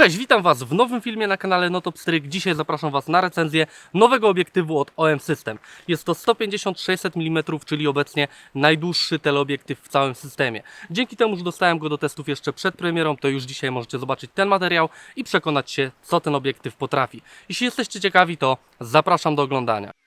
Cześć, witam Was w nowym filmie na kanale Notopstryk. Dzisiaj zapraszam Was na recenzję nowego obiektywu od OM System. Jest to 150-600 mm, czyli obecnie najdłuższy teleobiektyw w całym systemie. Dzięki temu, że dostałem go do testów jeszcze przed premierą, to już dzisiaj możecie zobaczyć ten materiał i przekonać się, co ten obiektyw potrafi. Jeśli jesteście ciekawi, to zapraszam do oglądania.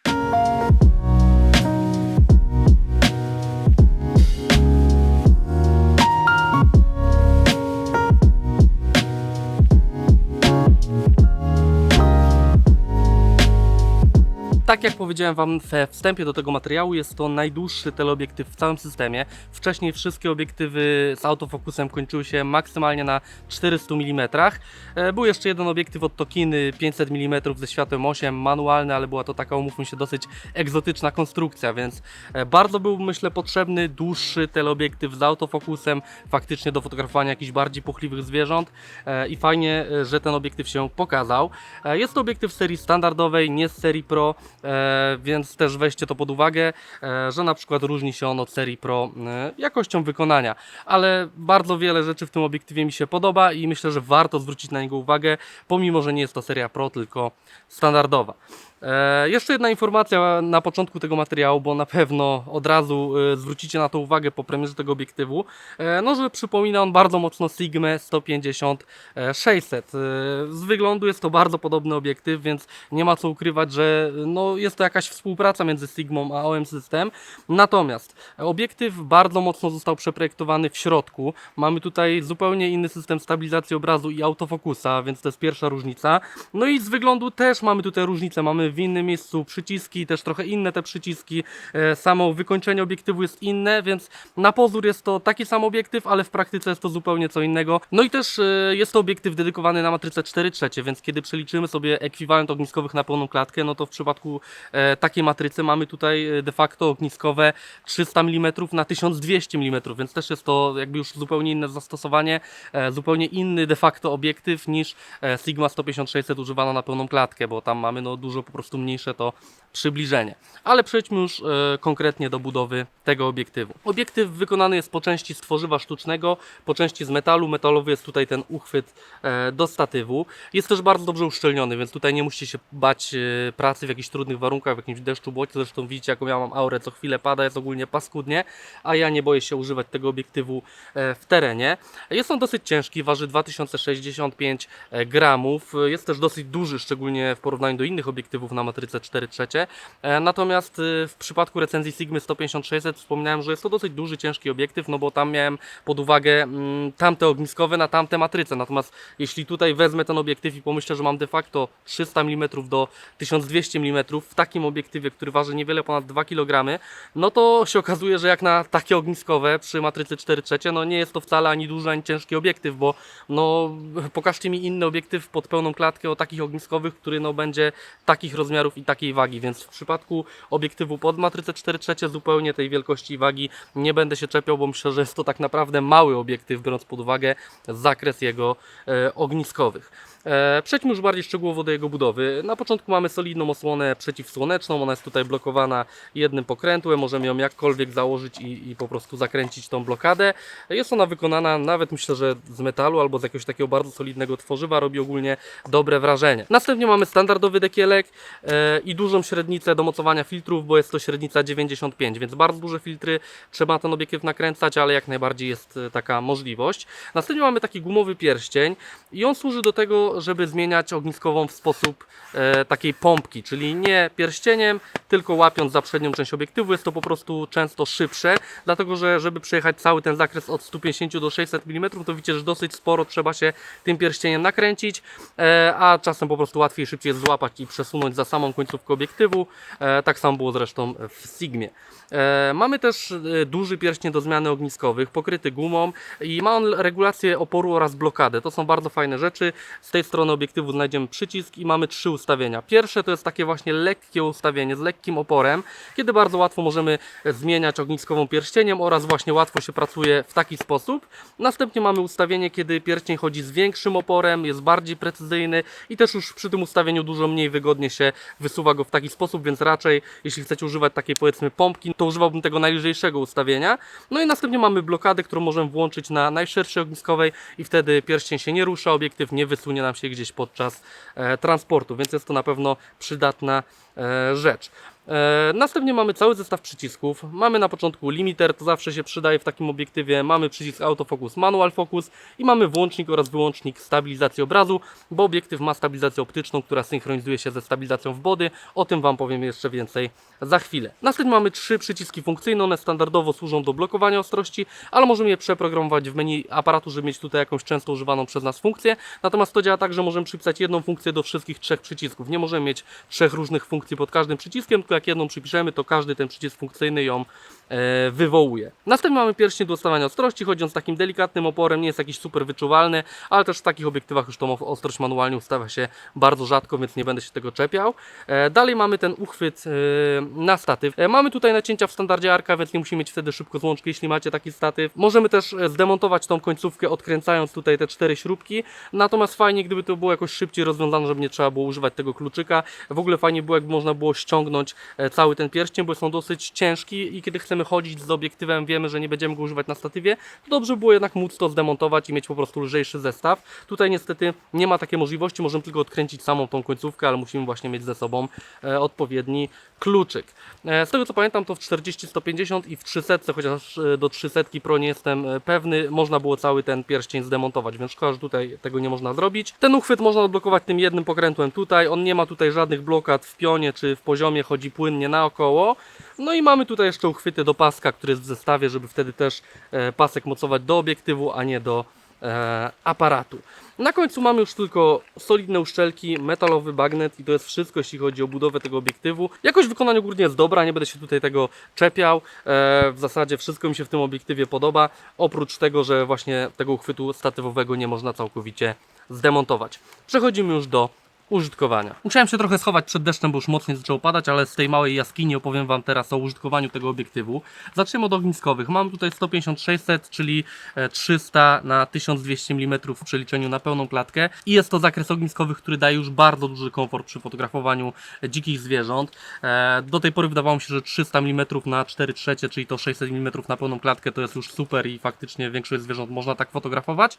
Tak jak powiedziałem Wam we wstępie do tego materiału, jest to najdłuższy teleobiektyw w całym systemie. Wcześniej wszystkie obiektywy z autofokusem kończyły się maksymalnie na 400 mm. E, Był jeszcze jeden obiektyw od Tokiny 500 mm ze światłem 8, manualny, ale była to taka, umówmy się, dosyć egzotyczna konstrukcja, więc e, bardzo był, myślę, potrzebny dłuższy teleobiektyw z autofokusem, faktycznie do fotografowania jakichś bardziej puchliwych zwierząt E, i fajnie, że ten obiektyw się pokazał. Jest to obiektyw serii standardowej, nie z serii Pro, więc też weźcie to pod uwagę, e, że na przykład różni się on od serii Pro e, jakością wykonania, ale bardzo wiele rzeczy w tym obiektywie mi się podoba i myślę, że warto zwrócić na niego uwagę, pomimo, że nie jest to seria Pro, tylko standardowa. E, jeszcze jedna informacja na początku tego materiału, bo na pewno od razu e, zwrócicie na to uwagę po premierze tego obiektywu, e, no że przypomina on bardzo mocno Sigma 150 e, 600. E, z wyglądu jest to bardzo podobny obiektyw, więc nie ma co ukrywać, że no, jest to jakaś współpraca między Sigmą a OM System. Natomiast obiektyw bardzo mocno został przeprojektowany w środku. Mamy tutaj zupełnie inny system stabilizacji obrazu i autofokusa, więc to jest pierwsza różnica. No i z wyglądu też mamy tutaj różnicę. Mamy w innym miejscu przyciski, też trochę inne te przyciski. E, Samo wykończenie obiektywu jest inne, więc na pozór jest to taki sam obiektyw, ale w praktyce jest to zupełnie co innego. No i też e, jest to obiektyw dedykowany na matrycę 4 trzecie, więc kiedy przeliczymy sobie ekwiwalent ogniskowych na pełną klatkę, no to w przypadku e, takiej matrycy mamy tutaj de facto ogniskowe 300 mm na 1200 mm, więc też jest to jakby już zupełnie inne zastosowanie, zupełnie inny de facto obiektyw niż Sigma 150-600 używana na pełną klatkę, bo tam mamy no dużo po prostu mniejsze to przybliżenie. Ale przejdźmy już e, konkretnie do budowy tego obiektywu. Obiektyw wykonany jest po części z tworzywa sztucznego, po części z metalu. Metalowy jest tutaj ten uchwyt e, do statywu. Jest też bardzo dobrze uszczelniony, więc tutaj nie musicie się bać e, pracy w jakichś trudnych warunkach, w jakimś deszczu, błocie. Zresztą widzicie, jaką ja mam aurę, co chwilę pada, jest ogólnie paskudnie, a ja nie boję się używać tego obiektywu e, w terenie. Jest on dosyć ciężki, waży 2065 gramów. Jest też dosyć duży, szczególnie w porównaniu do innych obiektywów na matryce 4 trzecie. E, Natomiast y, w przypadku recenzji Sigmy 150-600 wspominałem, że jest to dosyć duży, ciężki obiektyw, no bo tam miałem pod uwagę mm, tamte ogniskowe na tamte matryce. Natomiast jeśli tutaj wezmę ten obiektyw i pomyślę, że mam de facto 300 mm do 1200 mm w takim obiektywie, który waży niewiele ponad 2 kg, no to się okazuje, że jak na takie ogniskowe przy matrycy 4 trzecie, no nie jest to wcale ani duży, ani ciężki obiektyw, bo no pokażcie mi inny obiektyw pod pełną klatkę o takich ogniskowych, który no będzie takich rozmiarów i takiej wagi, więc w przypadku obiektywu pod matrycę 4 trzecie zupełnie tej wielkości wagi nie będę się czepiał, bo myślę, że jest to tak naprawdę mały obiektyw, biorąc pod uwagę zakres jego e, ogniskowych. E, Przejdźmy już bardziej szczegółowo do jego budowy. Na początku mamy solidną osłonę przeciwsłoneczną, ona jest tutaj blokowana jednym pokrętłem, możemy ją jakkolwiek założyć i, i po prostu zakręcić tą blokadę. Jest ona wykonana nawet myślę, że z metalu albo z jakiegoś takiego bardzo solidnego tworzywa, robi ogólnie dobre wrażenie. Następnie mamy standardowy dekielek e, i dużą średnicę do mocowania filtrów, bo jest to średnica 95, więc bardzo duże filtry trzeba ten obiektyw nakręcać, ale jak najbardziej jest e, taka możliwość. Następnie mamy taki gumowy pierścień i on służy do tego, żeby zmieniać ogniskową w sposób e, takiej pompki, czyli nie pierścieniem, tylko łapiąc za przednią część obiektywu. Jest to po prostu często szybsze, dlatego że żeby przejechać cały ten zakres od 150 do 600 mm, to widzicie, że dosyć sporo trzeba się tym pierścieniem nakręcić, e, a czasem po prostu łatwiej szybciej jest złapać i przesunąć za samą końcówkę obiektywu. E, tak samo było zresztą w Sigmie. E, Mamy też e, duży pierścień do zmiany ogniskowych, pokryty gumą i ma on regulację oporu oraz blokadę. To są bardzo fajne rzeczy. Z tej strony obiektywu znajdziemy przycisk i mamy trzy ustawienia. Pierwsze to jest takie właśnie lekkie ustawienie z lekkim oporem, kiedy bardzo łatwo możemy zmieniać ogniskową pierścieniem oraz właśnie łatwo się pracuje w taki sposób. Następnie mamy ustawienie, kiedy pierścień chodzi z większym oporem, jest bardziej precyzyjny i też już przy tym ustawieniu dużo mniej wygodnie się wysuwa go w taki sposób, więc raczej jeśli chcecie używać takiej powiedzmy pompki, to używałbym tego najlżejszego ustawienia. No i następnie mamy blokadę, którą możemy włączyć na najszerszej ogniskowej i wtedy pierścień się nie rusza, obiektyw nie wysunie nam się gdzieś podczas e, transportu, więc jest to na pewno przydatna e, rzecz. E, następnie mamy cały zestaw przycisków. Mamy na początku limiter, to zawsze się przydaje w takim obiektywie. Mamy przycisk autofocus, manual focus i mamy włącznik oraz wyłącznik stabilizacji obrazu, bo obiektyw ma stabilizację optyczną, która synchronizuje się ze stabilizacją w body. O tym Wam powiem jeszcze więcej za chwilę. Następnie mamy trzy przyciski funkcyjne, one standardowo służą do blokowania ostrości, ale możemy je przeprogramować w menu aparatu, żeby mieć tutaj jakąś często używaną przez nas funkcję. Natomiast to działa tak, że możemy przypisać jedną funkcję do wszystkich trzech przycisków. Nie możemy mieć trzech różnych funkcji pod każdym przyciskiem, jak jedną przypiszemy, to każdy ten przycisk funkcyjny ją wywołuje. Następnie mamy pierścień do ustawiania ostrości, chodzi on z takim delikatnym oporem, nie jest jakiś super wyczuwalny, ale też w takich obiektywach już tą ostrość manualnie ustawia się bardzo rzadko, więc nie będę się tego czepiał. E, dalej mamy ten uchwyt e, na statyw. E, mamy tutaj nacięcia w standardzie arka, więc nie musimy mieć wtedy szybko złączki, jeśli macie taki statyw. Możemy też e, zdemontować tą końcówkę, odkręcając tutaj te cztery śrubki, natomiast fajnie, gdyby to było jakoś szybciej rozwiązane, żeby nie trzeba było używać tego kluczyka. W ogóle fajnie było, jakby można było ściągnąć e, cały ten pierścień, bo są dosyć ciężki i kiedy chcemy chodzić z obiektywem, wiemy, że nie będziemy go używać na statywie, to dobrze było jednak móc to zdemontować i mieć po prostu lżejszy zestaw. Tutaj niestety nie ma takiej możliwości, możemy tylko odkręcić samą tą końcówkę, ale musimy właśnie mieć ze sobą e, odpowiedni kluczyk. E, z tego co pamiętam, to w 40-150 i w 300, chociaż e, do 300 Pro nie jestem pewny, można było cały ten pierścień zdemontować, więc szkoda, że tutaj tego nie można zrobić. Ten uchwyt można odblokować tym jednym pokrętłem tutaj, on nie ma tutaj żadnych blokad w pionie czy w poziomie, chodzi płynnie naokoło. No i mamy tutaj jeszcze uchwyty do paska, który jest w zestawie, żeby wtedy też e, pasek mocować do obiektywu, a nie do e, aparatu. Na końcu mamy już tylko solidne uszczelki, metalowy bagnet i to jest wszystko, jeśli chodzi o budowę tego obiektywu. Jakość w wykonaniu ogólnie jest dobra, nie będę się tutaj tego czepiał. E, w zasadzie wszystko mi się w tym obiektywie podoba, oprócz tego, że właśnie tego uchwytu statywowego nie można całkowicie zdemontować. Przechodzimy już do użytkowania. Musiałem się trochę schować przed deszczem, bo już mocniej zaczęło padać, ale z tej małej jaskini opowiem Wam teraz o użytkowaniu tego obiektywu. Zaczniemy od ogniskowych. Mam tutaj 150-600, czyli e, 300 na 1200 mm w przeliczeniu na pełną klatkę i jest to zakres ogniskowych, który daje już bardzo duży komfort przy fotografowaniu dzikich zwierząt. E, Do tej pory wydawało mi się, że 300 mm na 4 trzecie, czyli to 600 mm na pełną klatkę to jest już super i faktycznie większość zwierząt można tak fotografować,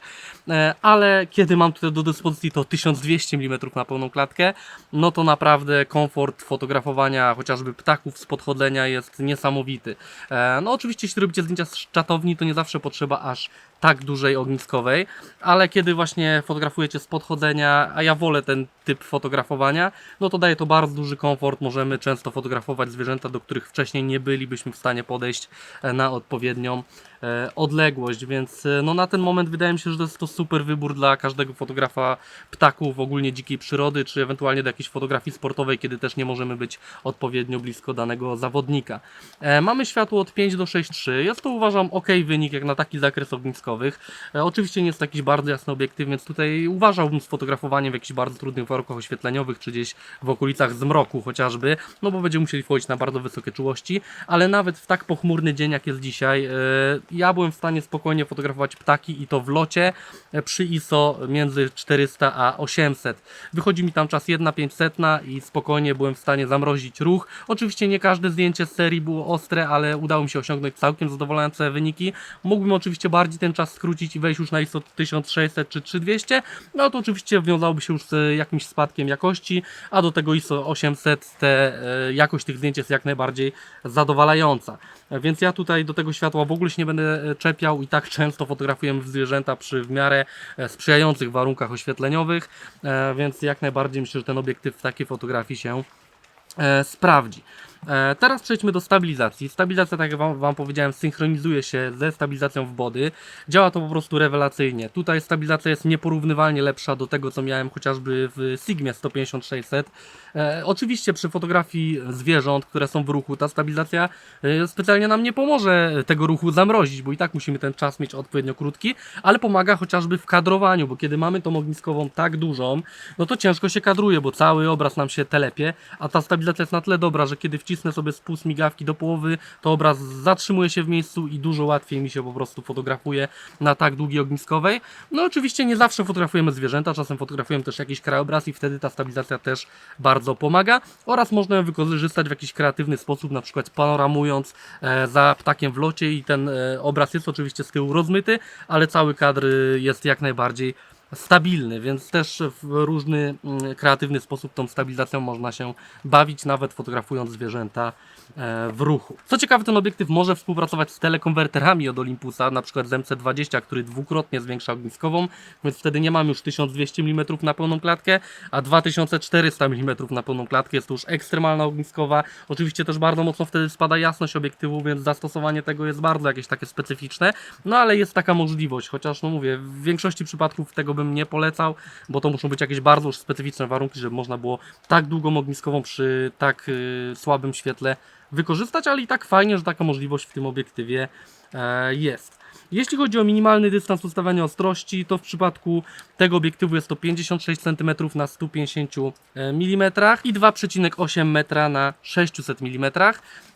E, ale kiedy mam tutaj do dyspozycji to 1200 mm na pełną klatkę, no to naprawdę komfort fotografowania chociażby ptaków z podchodzenia jest niesamowity. E, No oczywiście jeśli robicie zdjęcia z czatowni, to nie zawsze potrzeba aż tak dużej ogniskowej, ale kiedy właśnie fotografujecie z podchodzenia, a ja wolę ten typ fotografowania, no to daje to bardzo duży komfort. Możemy często fotografować zwierzęta, do których wcześniej nie bylibyśmy w stanie podejść e, na odpowiednią e, odległość, więc e, no na ten moment wydaje mi się, że to jest to super wybór dla każdego fotografa ptaków, ogólnie dzikiej przyrody, czy ewentualnie do jakiejś fotografii sportowej, kiedy też nie możemy być odpowiednio blisko danego zawodnika. Mamy światło od 5 do 6,3. Jest to uważam ok wynik jak na taki zakres ogniskowych. E, oczywiście nie jest to jakiś bardzo jasny obiektyw, więc tutaj uważałbym z fotografowaniem w jakichś bardzo trudnych warunkach oświetleniowych, czy gdzieś w okolicach zmroku chociażby, no bo będziemy musieli wchodzić na bardzo wysokie czułości, ale nawet w tak pochmurny dzień jak jest dzisiaj, e, ja byłem w stanie spokojnie fotografować ptaki i to w locie e, przy ISO między 400 a 800. Wychodzi mi tam czas 1,500 i spokojnie byłem w stanie zamrozić ruch. Oczywiście nie każde zdjęcie z serii było ostre, ale udało mi się osiągnąć całkiem zadowalające wyniki. Mógłbym oczywiście bardziej ten czas skrócić i wejść już na ISO 1600 czy 3200, no to oczywiście wiązałoby się już z jakimś spadkiem jakości, a do tego ISO 800 te, e, jakość tych zdjęć jest jak najbardziej zadowalająca. E, Więc ja tutaj do tego światła w ogóle się nie będę e, czepiał i tak często fotografujemy zwierzęta przy w miarę e, sprzyjających warunkach oświetleniowych, e, więc jak najbardziej myślę, że ten obiektyw w takiej fotografii się e, sprawdzi. E, teraz przejdźmy do stabilizacji. Stabilizacja, tak jak wam, wam powiedziałem, synchronizuje się ze stabilizacją w body. Działa to po prostu rewelacyjnie. Tutaj stabilizacja jest nieporównywalnie lepsza do tego, co miałem chociażby w Sigmie 150-600. E, oczywiście przy fotografii zwierząt, które są w ruchu, ta stabilizacja e, specjalnie nam nie pomoże tego ruchu zamrozić, bo i tak musimy ten czas mieć odpowiednio krótki, ale pomaga chociażby w kadrowaniu, bo kiedy mamy tą ogniskową tak dużą, no to ciężko się kadruje, bo cały obraz nam się telepie, a ta stabilizacja jest na tyle dobra, że kiedy wciskamy wcisnę sobie spust migawki do połowy, to obraz zatrzymuje się w miejscu i dużo łatwiej mi się po prostu fotografuje na tak długiej ogniskowej. No oczywiście nie zawsze fotografujemy zwierzęta, czasem fotografujemy też jakiś krajobraz i wtedy ta stabilizacja też bardzo pomaga oraz można ją wykorzystać w jakiś kreatywny sposób, na przykład panoramując e, za ptakiem w locie i ten e, obraz jest oczywiście z tyłu rozmyty, ale cały kadr y, jest jak najbardziej stabilny, więc też w różny mm, kreatywny sposób tą stabilizacją można się bawić, nawet fotografując zwierzęta e, w ruchu. Co ciekawe, ten obiektyw może współpracować z telekonwerterami od Olympusa, na przykład z MC20, który dwukrotnie zwiększa ogniskową, więc wtedy nie mam już 1200 mm na pełną klatkę, a 2400 mm na pełną klatkę, jest to już ekstremalna ogniskowa. Oczywiście też bardzo mocno wtedy spada jasność obiektywu, więc zastosowanie tego jest bardzo jakieś takie specyficzne, no ale jest taka możliwość, chociaż no mówię, w większości przypadków tego bym nie polecał, bo to muszą być jakieś bardzo już specyficzne warunki, żeby można było tak długą ogniskową przy tak y, słabym świetle wykorzystać, ale i tak fajnie, że taka możliwość w tym obiektywie e, jest. Jeśli chodzi o minimalny dystans ustawiania ostrości, to w przypadku tego obiektywu jest to 56 cm na 150 mm i 2,8 metra na 600 mm,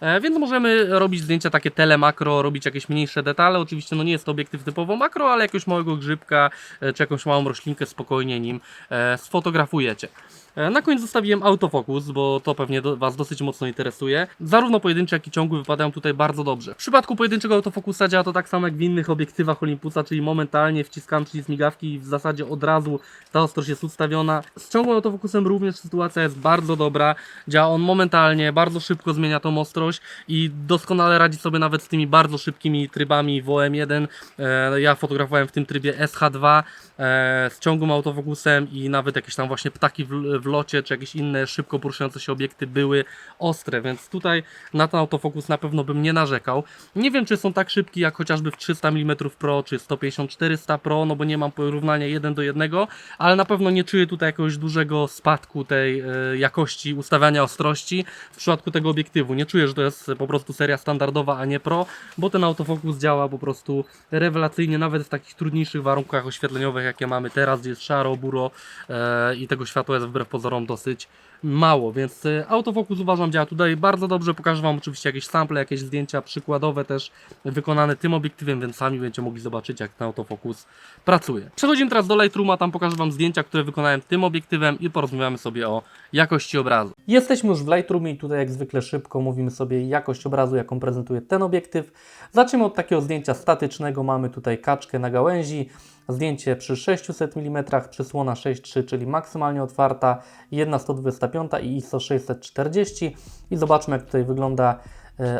e, więc możemy robić zdjęcia takie telemakro, robić jakieś mniejsze detale. Oczywiście no nie jest to obiektyw typowo makro, ale jakiegoś małego grzybka e, czy jakąś małą roślinkę spokojnie nim e, sfotografujecie. E, Na koniec zostawiłem autofokus, bo to pewnie do, Was dosyć mocno interesuje. Zarówno pojedyncze, jak i ciągły wypadają tutaj bardzo dobrze. W przypadku pojedynczego autofokusa działa to tak samo jak w innych obiektywach Olympusa, czyli momentalnie wciskam przycisk migawki i w zasadzie od razu ta ostrość jest ustawiona. Z ciągłym autofokusem również sytuacja jest bardzo dobra. Działa on momentalnie, bardzo szybko zmienia tą ostrość i doskonale radzi sobie nawet z tymi bardzo szybkimi trybami w OM1. E, Ja fotografowałem w tym trybie SH2 e, z ciągłym autofokusem i nawet jakieś tam właśnie ptaki w, w locie, czy jakieś inne szybko poruszające się obiekty były ostre, więc tutaj na ten autofokus na pewno bym nie narzekał. Nie wiem, czy są tak szybki jak chociażby w 300 mm Pro, czy 150-400 Pro, no bo nie mam porównania 1 do 1, ale na pewno nie czuję tutaj jakiegoś dużego spadku tej e, jakości ustawiania ostrości w przypadku tego obiektywu. Nie czuję, że to jest po prostu seria standardowa, a nie Pro, bo ten autofokus działa po prostu rewelacyjnie, nawet w takich trudniejszych warunkach oświetleniowych, jakie mamy teraz, gdzie jest szaro, buro e, i tego światła jest wbrew pozorom dosyć mało, więc e, autofokus uważam działa tutaj bardzo dobrze. Pokażę Wam oczywiście jakieś sample, jakieś zdjęcia przykładowe też wykonane tym obiektywem, więc sami będziecie mogli zobaczyć jak ten autofokus pracuje. Przechodzimy teraz do Lightrooma, tam pokażę Wam zdjęcia, które wykonałem tym obiektywem i porozmawiamy sobie o jakości obrazu. Jesteśmy już w Lightroomie i tutaj jak zwykle szybko mówimy sobie jakość obrazu, jaką prezentuje ten obiektyw. Zacznijmy od takiego zdjęcia statycznego. Mamy tutaj kaczkę na gałęzi, zdjęcie przy 600 mm, przysłona 6.3, czyli maksymalnie otwarta, 1.125 i ISO 640 i zobaczmy jak tutaj wygląda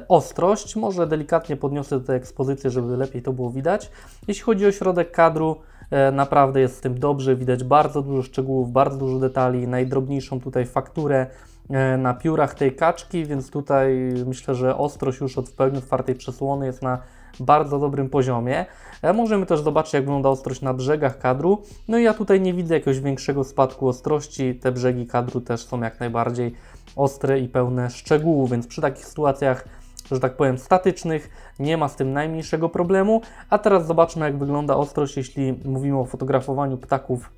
ostrość. Może delikatnie podniosę tutaj ekspozycję, żeby lepiej to było widać. Jeśli chodzi o środek kadru, e, naprawdę jest z tym dobrze, widać bardzo dużo szczegółów, bardzo dużo detali, najdrobniejszą tutaj fakturę e, na piórach tej kaczki, więc tutaj myślę, że ostrość już od w pełni otwartej przesłony jest na bardzo dobrym poziomie. E, Możemy też zobaczyć, jak wygląda ostrość na brzegach kadru. No i ja tutaj nie widzę jakiegoś większego spadku ostrości. Te brzegi kadru też są jak najbardziej ostre i pełne szczegółów, więc przy takich sytuacjach, że tak powiem, statycznych, nie ma z tym najmniejszego problemu. A teraz zobaczmy, jak wygląda ostrość, jeśli mówimy o fotografowaniu ptaków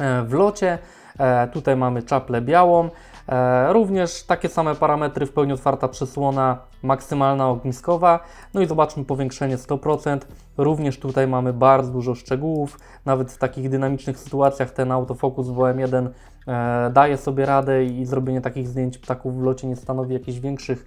e, w locie. E, Tutaj mamy czaplę białą. E, Również takie same parametry w pełni otwarta przysłona, maksymalna ogniskowa. No i zobaczmy powiększenie 100%. Również tutaj mamy bardzo dużo szczegółów. Nawet w takich dynamicznych sytuacjach ten autofokus w OM1 e, daje sobie radę i zrobienie takich zdjęć ptaków w locie nie stanowi jakichś większych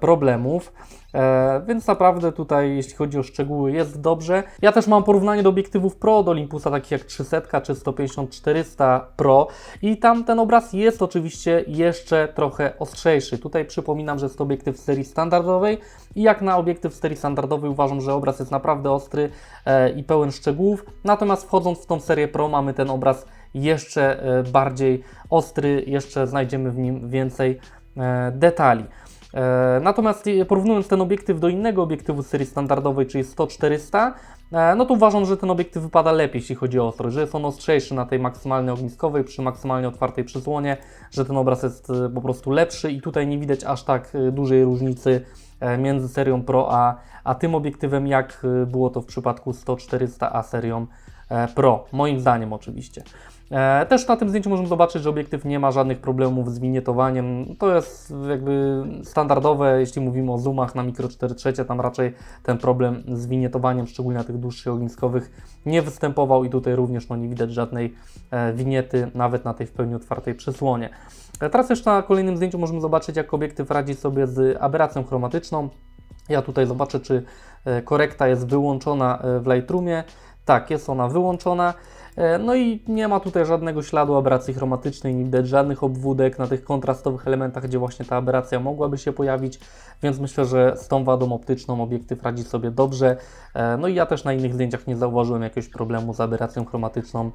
problemów. E, więc naprawdę tutaj, jeśli chodzi o szczegóły, jest dobrze. Ja też mam porównanie do obiektywów Pro od Olympusa, takich jak 300 czy 150-400 Pro i tam ten obraz jest oczywiście jeszcze trochę ostrzejszy. Tutaj przypominam, że jest to obiektyw serii standardowej i jak na obiektyw serii standardowej uważam, że obraz jest naprawdę ostry e, i pełen szczegółów. Natomiast wchodząc w tą serię Pro mamy ten obraz jeszcze e, bardziej ostry, jeszcze znajdziemy w nim więcej e, detali. E, Natomiast porównując ten obiektyw do innego obiektywu serii standardowej, czyli 100-400, e, no to uważam, że ten obiektyw wypada lepiej, jeśli chodzi o ostrość, że jest on ostrzejszy na tej maksymalnej ogniskowej, przy maksymalnie otwartej przysłonie, że ten obraz jest e, po prostu lepszy i tutaj nie widać aż tak dużej różnicy między serią Pro a, a tym obiektywem, jak było to w przypadku 100-400 a serią Pro, moim zdaniem oczywiście. E, Też na tym zdjęciu możemy zobaczyć, że obiektyw nie ma żadnych problemów z winietowaniem. To jest jakby standardowe, jeśli mówimy o zoomach na mikro 4 trzecie, tam raczej ten problem z winietowaniem, szczególnie na tych dłuższych ogniskowych, nie występował i tutaj również no, nie widać żadnej e, winiety, nawet na tej w pełni otwartej przysłonie. E, Teraz jeszcze na kolejnym zdjęciu możemy zobaczyć, jak obiektyw radzi sobie z aberracją chromatyczną. Ja tutaj zobaczę, czy korekta jest wyłączona w Lightroomie. Tak, jest ona wyłączona. E, No i nie ma tutaj żadnego śladu aberracji chromatycznej, nie widać żadnych obwódek na tych kontrastowych elementach, gdzie właśnie ta aberracja mogłaby się pojawić, więc myślę, że z tą wadą optyczną obiektyw radzi sobie dobrze. E, No i ja też na innych zdjęciach nie zauważyłem jakiegoś problemu z aberracją chromatyczną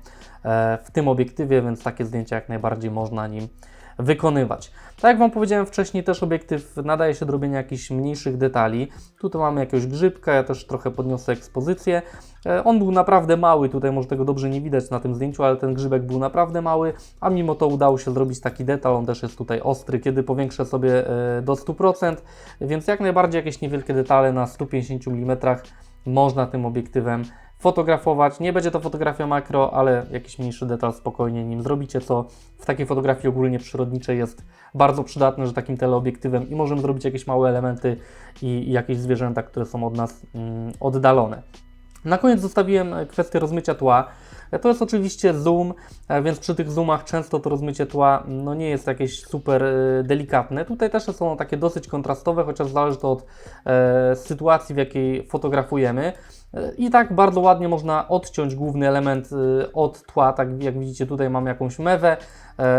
e, w tym obiektywie, więc takie zdjęcia jak najbardziej można nim wykonywać. Tak jak Wam powiedziałem wcześniej, też obiektyw nadaje się do robienia jakichś mniejszych detali. Tutaj mamy jakiegoś grzybka, ja też trochę podniosę ekspozycję. E, On był naprawdę mały, tutaj może tego dobrze nie widać na tym zdjęciu, ale ten grzybek był naprawdę mały, a mimo to udało się zrobić taki detal, on też jest tutaj ostry, kiedy powiększę sobie e, do 100%, więc jak najbardziej jakieś niewielkie detale na 150 mm można tym obiektywem fotografować. Nie będzie to fotografia makro, ale jakiś mniejszy detal spokojnie nim zrobicie, co w takiej fotografii ogólnie przyrodniczej jest bardzo przydatne, że takim teleobiektywem i możemy zrobić jakieś małe elementy i, jakieś zwierzęta, które są od nas mm, oddalone. Na koniec zostawiłem kwestię rozmycia tła. To jest oczywiście zoom, e, więc przy tych zoomach często to rozmycie tła no nie jest jakieś super e, delikatne. Tutaj też są takie dosyć kontrastowe, chociaż zależy to od e, sytuacji, w jakiej fotografujemy. E, I tak bardzo ładnie można odciąć główny element od tła, tak jak widzicie tutaj mam jakąś mewę,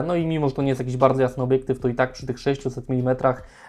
no i mimo, że to nie jest jakiś bardzo jasny obiektyw, to i tak przy tych 600 mm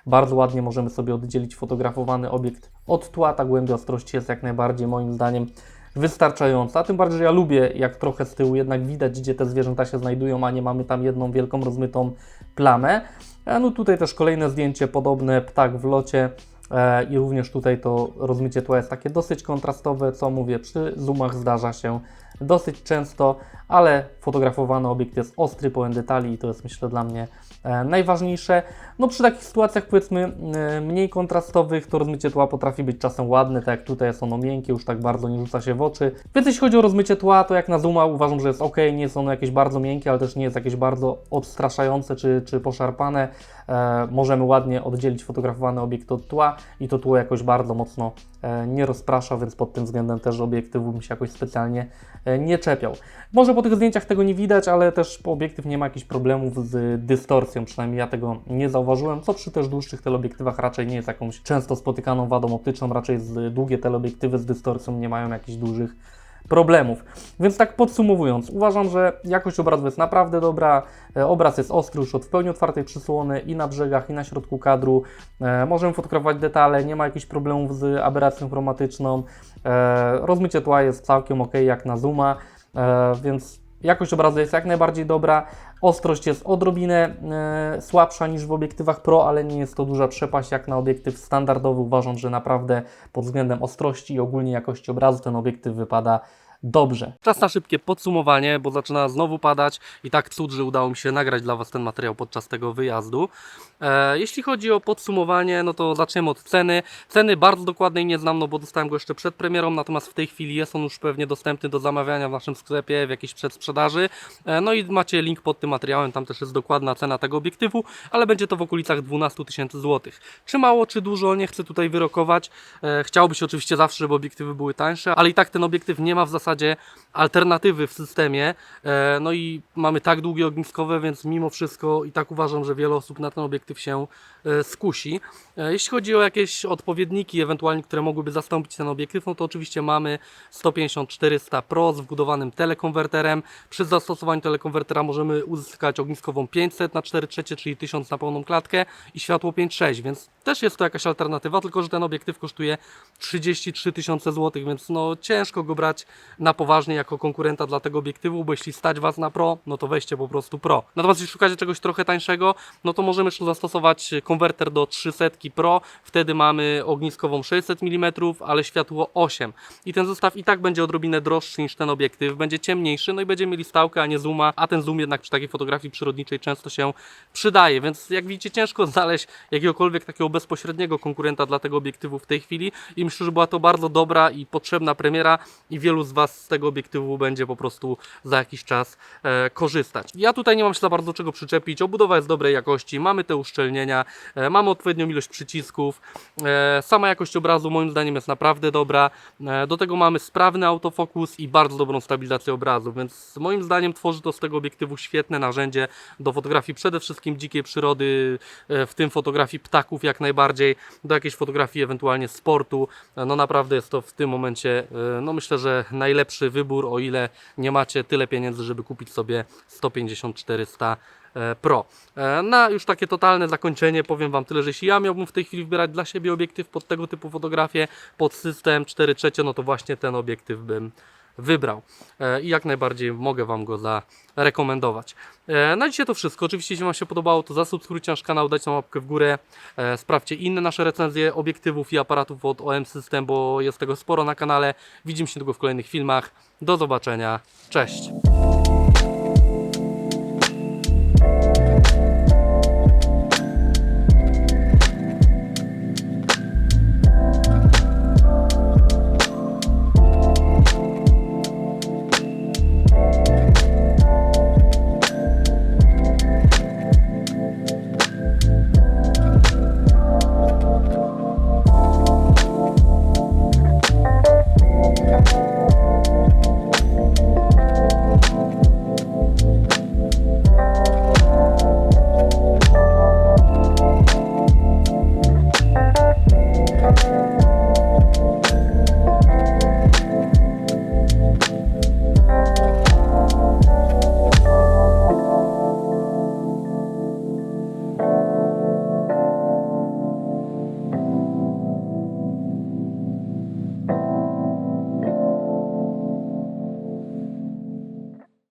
bardzo ładnie możemy sobie oddzielić fotografowany obiekt od tła. Ta głębia ostrości jest jak najbardziej moim zdaniem wystarczająca. Tym bardziej, że ja lubię, jak trochę z tyłu jednak widać, gdzie te zwierzęta się znajdują, a nie mamy tam jedną wielką rozmytą plamę. E, No tutaj też kolejne zdjęcie podobne, ptak w locie. E, I również tutaj to rozmycie tła jest takie dosyć kontrastowe, co mówię, przy zoomach zdarza się dosyć często, ale fotografowany obiekt jest ostry, pełen detali i to jest myślę dla mnie e, najważniejsze. No przy takich sytuacjach powiedzmy e, mniej kontrastowych to rozmycie tła potrafi być czasem ładne, tak jak tutaj jest ono miękkie, już tak bardzo nie rzuca się w oczy. Więc jeśli chodzi o rozmycie tła, to jak na zooma uważam, że jest ok, nie jest ono jakieś bardzo miękkie, ale też nie jest jakieś bardzo odstraszające czy, czy poszarpane. E, możemy ładnie oddzielić fotografowany obiekt od tła i to tło jakoś bardzo mocno e, nie rozprasza, więc pod tym względem też obiektywu bym się jakoś specjalnie e, nie czepiał. Może po tych zdjęciach tego nie widać, ale też obiektyw nie ma jakichś problemów z dystorsją, przynajmniej ja tego nie zauważyłem, co przy też dłuższych teleobiektywach raczej nie jest jakąś często spotykaną wadą optyczną, raczej z długie teleobiektywy z dystorsją nie mają jakichś dużych problemów. Więc tak podsumowując, uważam, że jakość obrazu jest naprawdę dobra. E, Obraz jest ostry już od w pełni otwartej przysłony i na brzegach, i na środku kadru. E, możemy fotografować detale, nie ma jakichś problemów z aberracją chromatyczną. E, rozmycie tła jest całkiem ok, jak na zooma, więc jakość obrazu jest jak najbardziej dobra. Ostrość jest odrobinę e, słabsza niż w obiektywach Pro, ale nie jest to duża przepaść jak na obiektyw standardowy. Uważam, że naprawdę pod względem ostrości i ogólnie jakości obrazu ten obiektyw wypada dobrze. Czas na szybkie podsumowanie, bo zaczyna znowu padać i tak cud, że udało mi się nagrać dla Was ten materiał podczas tego wyjazdu. E, jeśli chodzi o podsumowanie, no to zaczniemy od ceny. Ceny bardzo dokładnej nie znam, no bo dostałem go jeszcze przed premierą, natomiast w tej chwili jest on już pewnie dostępny do zamawiania w naszym sklepie, w jakiejś przedsprzedaży. E, no i macie link pod tym materiałem, tam też jest dokładna cena tego obiektywu, ale będzie to w okolicach 12 tysięcy złotych. Czy mało, czy dużo, nie chcę tutaj wyrokować. E, się oczywiście zawsze, żeby obiektywy były tańsze, ale i tak ten obiektyw nie ma w zasadzie alternatywy w systemie. E, no i mamy tak długie ogniskowe, więc mimo wszystko i tak uważam, że wiele osób na ten obiektyw się e, skusi. E, Jeśli chodzi o jakieś odpowiedniki, ewentualnie, które mogłyby zastąpić ten obiektyw, no to oczywiście mamy 150-400 Pro z wbudowanym telekonwerterem. Przy zastosowaniu telekonwertera możemy uzyskać ogniskową 500 na 4 trzecie, czyli 1000 na pełną klatkę i światło 5.6, więc też jest to jakaś alternatywa, tylko że ten obiektyw kosztuje 33 tysiące złotych, więc no ciężko go brać na poważnie jako konkurenta dla tego obiektywu, bo jeśli stać Was na Pro, no to weźcie po prostu Pro. Natomiast jeśli szukacie czegoś trochę tańszego, no to możemy jeszcze zastosować konwerter do 300 Pro, wtedy mamy ogniskową 600 mm, ale światło 8 i ten zestaw i tak będzie odrobinę droższy niż ten obiektyw, będzie ciemniejszy, no i będziemy mieli stałkę, a nie zooma, a ten zoom jednak przy takiej fotografii przyrodniczej często się przydaje, więc jak widzicie ciężko znaleźć jakiegokolwiek takiego bezpośredniego konkurenta dla tego obiektywu w tej chwili. I myślę, że była to bardzo dobra i potrzebna premiera i wielu z Was Was z tego obiektywu będzie po prostu za jakiś czas e, korzystać. Ja tutaj nie mam się za bardzo czego przyczepić, obudowa jest dobrej jakości, mamy te uszczelnienia, e, mamy odpowiednią ilość przycisków, e, sama jakość obrazu moim zdaniem jest naprawdę dobra, e, do tego mamy sprawny autofokus i bardzo dobrą stabilizację obrazu, więc moim zdaniem tworzy to z tego obiektywu świetne narzędzie do fotografii przede wszystkim dzikiej przyrody, e, w tym fotografii ptaków jak najbardziej, do jakiejś fotografii ewentualnie sportu, E, no naprawdę jest to w tym momencie, e, no myślę, że najlepszy wybór, o ile nie macie tyle pieniędzy, żeby kupić sobie 150-400 e, Pro. E, Na już takie totalne zakończenie powiem Wam tyle, że jeśli ja miałbym w tej chwili wybierać dla siebie obiektyw pod tego typu fotografię, pod system 4 trzecie, no to właśnie ten obiektyw bym wybrał E, i jak najbardziej mogę Wam go zarekomendować. E, Na dzisiaj to wszystko. Oczywiście, jeśli Wam się podobało, to zasubskrybujcie nasz kanał, dajcie nam łapkę w górę, e, sprawdźcie inne nasze recenzje obiektywów i aparatów od OM System, bo jest tego sporo na kanale. Widzimy się tylko w kolejnych filmach. Do zobaczenia. Cześć!